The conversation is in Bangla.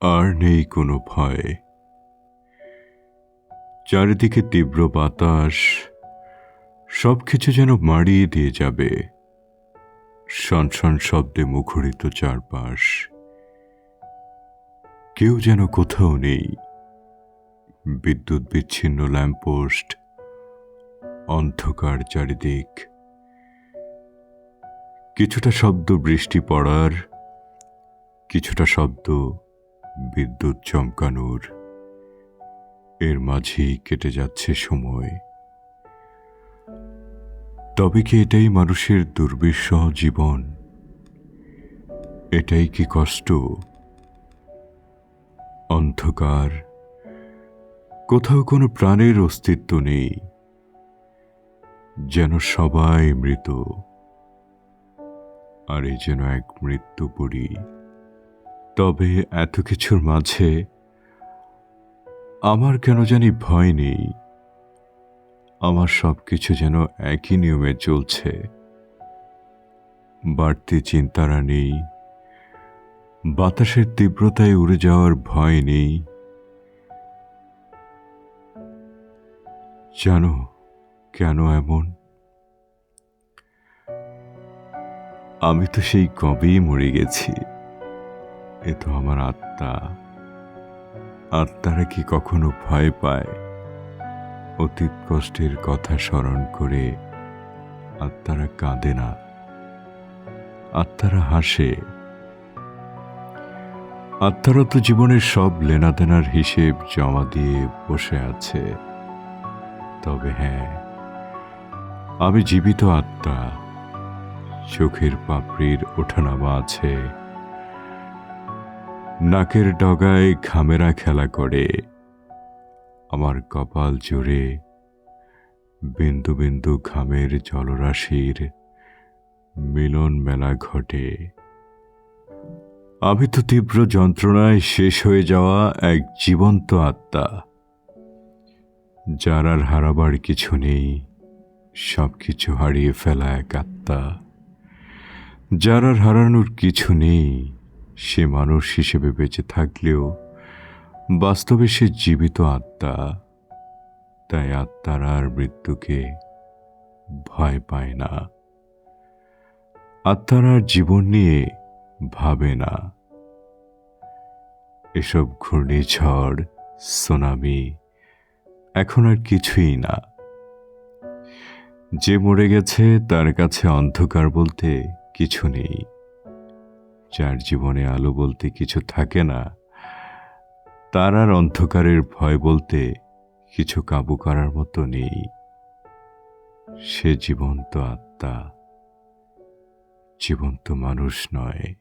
আর নেই কোনো ভয়। চারিদিকে তীব্র বাতাস সব কিছু যেন মাড়িয়ে দিয়ে যাবে। শনশন শব্দে মুখরিত চারপাশ। কেউ যেন কোথাও নেই। বিদ্যুৎ বিচ্ছিন্ন ল্যাম্পপোস্ট, অন্ধকার চারিদিক। কিছুটা শব্দ বৃষ্টি পড়ার, কিছুটা শব্দ বিদ্যুৎ চমকানোর। এর মাঝেই কেটে যাচ্ছে সময়। তবে কি এটাই মানুষের দুর্বিষহ জীবন? এটাই কি কষ্ট? অন্ধকার। কোথাও কোনো প্রাণের অস্তিত্ব নেই। যেন সবাই মৃত। আর এই যেন এক মৃত্যু তবে এত কিছুর মাঝে আমার কেন জানি ভয় নেই। আমার সব কিছু যেন একই নিয়মে চলছে। বাড়তি চিন্তারা নেই। বাতাসের তীব্রতায় উড়ে যাওয়ার ভয় নেই। জানো কেন এমন? আমি তো সেই কবেই মরে গেছি। এ তো আমার আত্মা। আত্মারা কি কখনো ভয় পায়? অতীত কষ্টের কথা স্মরণ করে আত্মারা কাঁদে না। আত্মারা হাসে। আত্মারা তো জীবনের সব লেনাদেনার হিসেব জমা দিয়ে বসে আছে। তবে হ্যাঁ আমি জীবিত আত্মা। চোখের পাপড়ির ওঠানামা আছে। নাকের ডগায় ঘামেরা খেলা করে। আমার কপাল জুড়ে বিন্দু বিন্দু ঘামের জলরাশির মিলন মেলা ঘটে। আমি তো তীব্র যন্ত্রণায় শেষ হয়ে যাওয়া এক জীবন্ত আত্মা। যার আর হারাবার কিছু নেই সব কিছু হারিয়ে ফেলা এক আত্মা। যার আর হারানোর কিছু নেই সে মানুষ হিসেবে বেঁচে থাকলেও বাস্তবে সে জীবিত আত্মা। তাই আত্মার আর মৃত্যুকে ভয় পায় না। আত্মার আর জীবন নিয়ে ভাবে না। এসব ঘূর্ণিঝড়, সোনামি এখন আর কিছুই না। যে মরে গেছে তার কাছে অন্ধকার বলতে কিছু নেই। যার জীবনে আলো বলতে কিছু থাকে না, তার আর অন্ধকারের ভয় বলতে কিছু কাবু করার মতো নেই। সে জীবন্ত আত্মা, জীবন্ত মানুষ নয়।